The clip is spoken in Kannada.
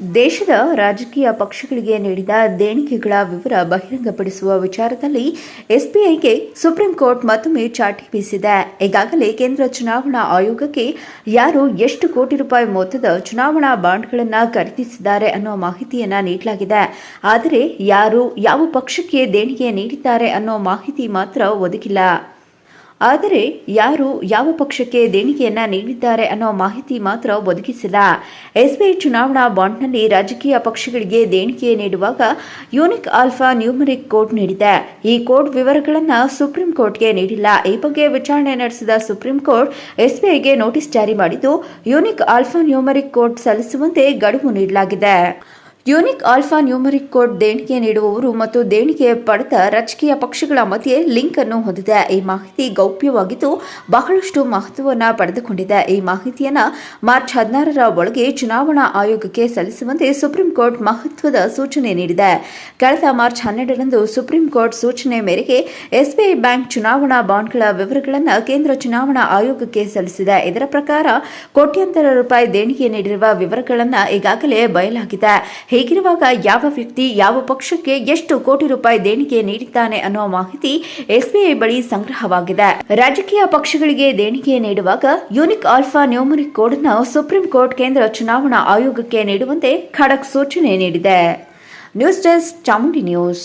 ದೇಶದ ರಾಜಕೀಯ ಪಕ್ಷಗಳಿಗೆ ನೀಡಿದ ದೇಣಿಗೆಗಳ ವಿವರ ಬಹಿರಂಗಪಡಿಸುವ ವಿಚಾರದಲ್ಲಿ ಎಸ್ಬಿಐಗೆ ಸುಪ್ರೀಂ ಕೋರ್ಟ್ ಮತ್ತೊಮ್ಮೆ ಚಾಟಿ ಬೀಸಿದೆ. ಈಗಾಗಲೇ ಕೇಂದ್ರ ಚುನಾವಣಾ ಆಯೋಗಕ್ಕೆ ಯಾರು ಎಷ್ಟು ಕೋಟಿ ರೂಪಾಯಿ ಮೊತ್ತದ ಚುನಾವಣಾ ಬಾಂಡ್ಗಳನ್ನು ಖರೀದಿಸಿದ್ದಾರೆ ಅನ್ನೋ ಮಾಹಿತಿಯನ್ನು ನೀಡಲಾಗಿದೆ. ಆದರೆ ಯಾರು ಯಾವ ಪಕ್ಷಕ್ಕೆ ದೇಣಿಗೆ ನೀಡಿದ್ದಾರೆ ಅನ್ನೋ ಮಾಹಿತಿ ಮಾತ್ರ ಒದಗಿಲ್ಲ. ಆದರೆ ಯಾರು ಯಾವ ಪಕ್ಷಕ್ಕೆ ದೇಣಿಗೆಯನ್ನ ನೀಡಿದ್ದಾರೆ ಅನ್ನೋ ಮಾಹಿತಿ ಮಾತ್ರ ಒದಗಿಸಿಲ್ಲ ಎಸ್ಬಿಐ ಚುನಾವಣಾ ಬಾಂಡ್ನಲ್ಲಿ ರಾಜಕೀಯ ಪಕ್ಷಗಳಿಗೆ ದೇಣಿಗೆ ನೀಡುವಾಗ ಯೂನಿಕ್ ಆಲ್ಫಾ ನ್ಯೂಮರಿಕ್ ಕೋಡ್ ನೀಡಿದೆ. ಈ ಕೋಡ್ ವಿವರಗಳನ್ನು ಸುಪ್ರೀಂ ಕೋರ್ಟ್ಗೆ ನೀಡಿಲ್ಲ. ಈ ಬಗ್ಗೆ ವಿಚಾರಣೆ ನಡೆಸಿದ ಸುಪ್ರೀಂ ಕೋರ್ಟ್ ಎಸ್ಬಿಐಗೆ ನೋಟಿಸ್ ಜಾರಿ ಮಾಡಿದ್ದು, ಯೂನಿಕ್ ಆಲ್ಫಾ ನ್ಯೂಮರಿಕ್ ಕೋಡ್ ಸಲ್ಲಿಸುವಂತೆ ಗಡುವು ನೀಡಲಾಗಿದೆ. ಯೂನಿಕ್ ಆಲ್ಫಾ ನ್ಯೂಮರಿಕ್ ಕೋಡ್ ದೇಣಿಗೆ ನೀಡುವವರು ಮತ್ತು ದೇಣಿಗೆ ಪಡೆದ ರಾಜಕೀಯ ಪಕ್ಷಗಳ ಮಧ್ಯೆ ಲಿಂಕ್ ಅನ್ನು ಹೊಂದಿದೆ. ಈ ಮಾಹಿತಿ ಗೌಪ್ಯವಾಗಿದ್ದು ಬಹಳಷ್ಟು ಮಹತ್ವವನ್ನು ಪಡೆದುಕೊಂಡಿದೆ. ಈ ಮಾಹಿತಿಯನ್ನು ಮಾರ್ಚ್ ಹದಿನಾರರ ಒಳಗೆ ಚುನಾವಣಾ ಆಯೋಗಕ್ಕೆ ಸಲ್ಲಿಸುವಂತೆ ಸುಪ್ರೀಂ ಕೋರ್ಟ್ ಮಹತ್ವದ ಸೂಚನೆ ನೀಡಿದೆ. ಕಳೆದ ಮಾರ್ಚ್ ಹನ್ನೆರಡರಂದು ಸುಪ್ರೀಂ ಕೋರ್ಟ್ ಸೂಚನೆ ಮೇರೆಗೆ ಎಸ್ಬಿಐ ಬ್ಯಾಂಕ್ ಚುನಾವಣಾ ಬಾಂಡ್ಗಳ ವಿವರಗಳನ್ನು ಕೇಂದ್ರ ಚುನಾವಣಾ ಆಯೋಗಕ್ಕೆ ಸಲ್ಲಿಸಿದೆ. ಇದರ ಪ್ರಕಾರ ಕೋಟ್ಯಂತರ ರೂಪಾಯಿ ದೇಣಿಗೆ ನೀಡಿರುವ ವಿವರಗಳನ್ನು ಈಗಾಗಲೇ ಬಯಲಾಗಿದೆ. ಹೀಗಿರುವಾಗ ಯಾವ ವ್ಯಕ್ತಿ ಯಾವ ಪಕ್ಷಕ್ಕೆ ಎಷ್ಟು ಕೋಟಿ ರೂಪಾಯಿ ದೇಣಿಗೆ ನೀಡಿದ್ದಾನೆ ಅನ್ನೋ ಮಾಹಿತಿ ಎಸ್ಬಿಐ ಬಳಿ ಸಂಗ್ರಹವಾಗಿದೆ. ರಾಜಕೀಯ ಪಕ್ಷಗಳಿಗೆ ದೇಣಿಗೆ ನೀಡುವಾಗ ಯೂನಿಕ್ ಆಲ್ಫಾ ನ್ಯೂಮರಿಕ್ ಕೋಡ್ ಅನ್ನು ಸುಪ್ರೀಂ ಕೋರ್ಟ್ ಕೇಂದ್ರ ಚುನಾವಣಾ ಆಯೋಗಕ್ಕೆ ನೀಡುವಂತೆ ಖಡಕ್ ಸೂಚನೆ ನೀಡಿದೆ. News desk Chamundi news.